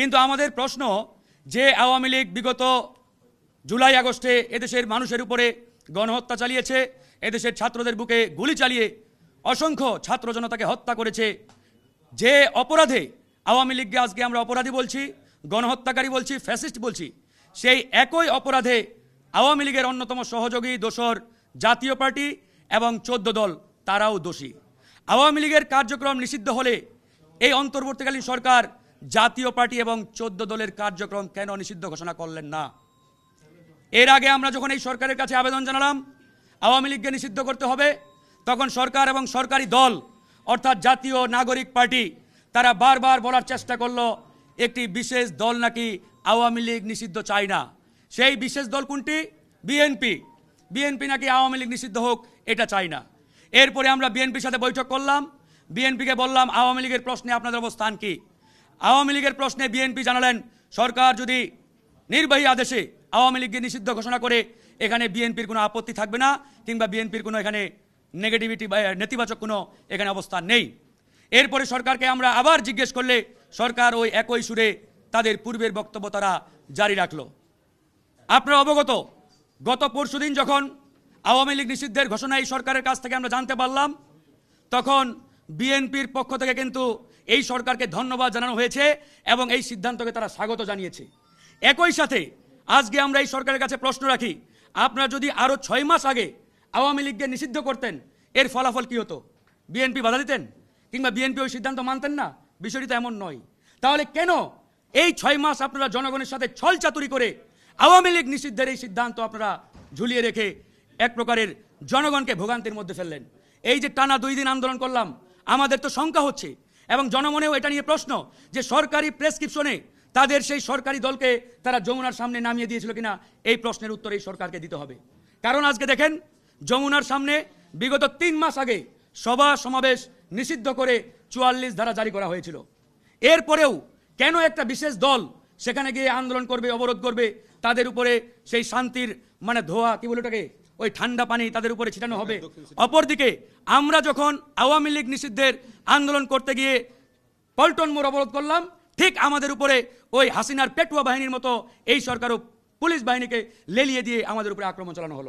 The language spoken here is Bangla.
কিন্তু আমাদের প্রশ্ন যে আওয়ামী লীগ বিগত জুলাই, আগস্টে এদেশের মানুষের উপরে গণহত্যা চালিয়েছে, এদেশের ছাত্রদের বুকে গুলি চালিয়ে অসংখ্য ছাত্র জনতাকে হত্যা করেছে, যে অপরাধে আওয়ামী লীগকে আজকে আমরা অপরাধী বলছি, গণহত্যাকারী বলছি, ফ্যাসিস্ট বলছি, সেই একই অপরাধে আওয়ামী লীগের অন্যতম সহযোগী দোসর জাতীয় পার্টি এবং চোদ্দ দল, তারাও দোষী। আওয়ামী লীগের কার্যক্রম নিষিদ্ধ হলে এই অন্তর্বর্তীকালীন সরকার জাতীয় পার্টি এবং চোদ্দ দলের কার্যক্রম কেন নিষিদ্ধ ঘোষণা করলেন না? এর আগে আমরা যখন এই সরকারের কাছে আবেদন জানালাম, আওয়ামী লীগকে নিষিদ্ধ করতে হবে, তখন সরকার এবং সরকারি দল, অর্থাৎ জাতীয় নাগরিক পার্টি, তারা বারবার বলার চেষ্টা করল, একটি বিশেষ দল নাকি আওয়ামী লীগ নিষিদ্ধ চায় না। সেই বিশেষ দল কোনটি? বিএনপি। বিএনপি নাকি আওয়ামী লীগ নিষিদ্ধ হোক, এটা চাই না। এরপরে আমরা বিএনপির সাথে বৈঠক করলাম। বিএনপিকে বললাম, আওয়ামী লীগের প্রশ্নে আপনাদের অবস্থান কি? আওয়ামী লীগের প্রশ্নে বিএনপি জানালেন, সরকার যদি নির্বাহী আদেশে আওয়ামী লীগকে নিষিদ্ধ ঘোষণা করে, এখানে বিএনপির কোনো আপত্তি থাকবে না, কিংবা বিএনপির কোনো এখানে নেগেটিভিটি বা নেতিবাচক কোনো এখানে অবস্থান নেই। এরপরে সরকারকে আমরা আবার জিজ্ঞেস করলে, সরকার ওই একই সুরে তাদের পূর্বের বক্তব্য তারা জারি রাখল। আপনারা অবগত, গত পরশুদিন যখন আওয়ামী লীগ নিষিদ্ধের ঘোষণা এই সরকারের কাছ থেকে আমরা জানতে পারলাম, তখন বিএনপির পক্ষ থেকে কিন্তু এই সরকারকে ধন্যবাদ জানানো হয়েছে এবং এই সিদ্ধান্তকে তারা স্বাগত জানিয়েছে। একই সাথে আজকে আমরা এই সরকারের কাছে প্রশ্ন রাখি, আপনারা যদি আরও ছয় মাস আগে আওয়ামী লীগকে নিষিদ্ধ করতেন, এর ফলাফল কি হতো? বিএনপি বাধা দিতেন? কিংবা বিএনপি ওই সিদ্ধান্ত মানতেন না? বিষয়টি তো এমন নয়। তাহলে কেন এই ছয় মাস আপনারা জনগণের সাথে ছল চাতুরি করে আওয়ামী লীগ নিষিদ্ধের এই সিদ্ধান্ত আপনারা ঝুলিয়ে রেখে এক প্রকারের জনগণকে ভোগান্তির মধ্যে ফেললেন? এই যে টানা দুই দিন আন্দোলন করলাম, আমাদের তো শঙ্কা হচ্ছে এবং জনমনেও এটা নিয়ে প্রশ্ন যে সরকারি প্রেসক্রিপশনে তাদের সেই সরকারি দলকে তারা যমুনার সামনে নামিয়ে দিয়েছিল কিনা, এই প্রশ্নের উত্তর এই সরকারকে দিতে হবে। কারণ আজকে দেখেন, যমুনার সামনে বিগত তিন মাস আগে সভা সমাবেশ নিষিদ্ধ করে চুয়াল্লিশ ধারা জারি করা হয়েছিল। এরপরেও কেন একটা বিশেষ দল সেখানে গিয়ে আন্দোলন করবে, অবরোধ করবে, তাদের উপরে সেই শান্তির মানে ধোয়া, কি বলে ওটাকে ওই ঠান্ডা পানি তাদের উপরে ছিটানো হবে। অপরদিকে আমরা যখন আওয়ামী লীগ নিষিদ্ধের আন্দোলন করতে গিয়ে পল্টন মোড় অবরোধ করলাম ঠিক আমাদের উপরে ওই হাসিনার পেটুয়া বাহিনীর মতো এই সরকারও পুলিশ বাহিনীকে লেলিয়ে দিয়ে আমাদের উপরে আক্রমণ চালানো হলো।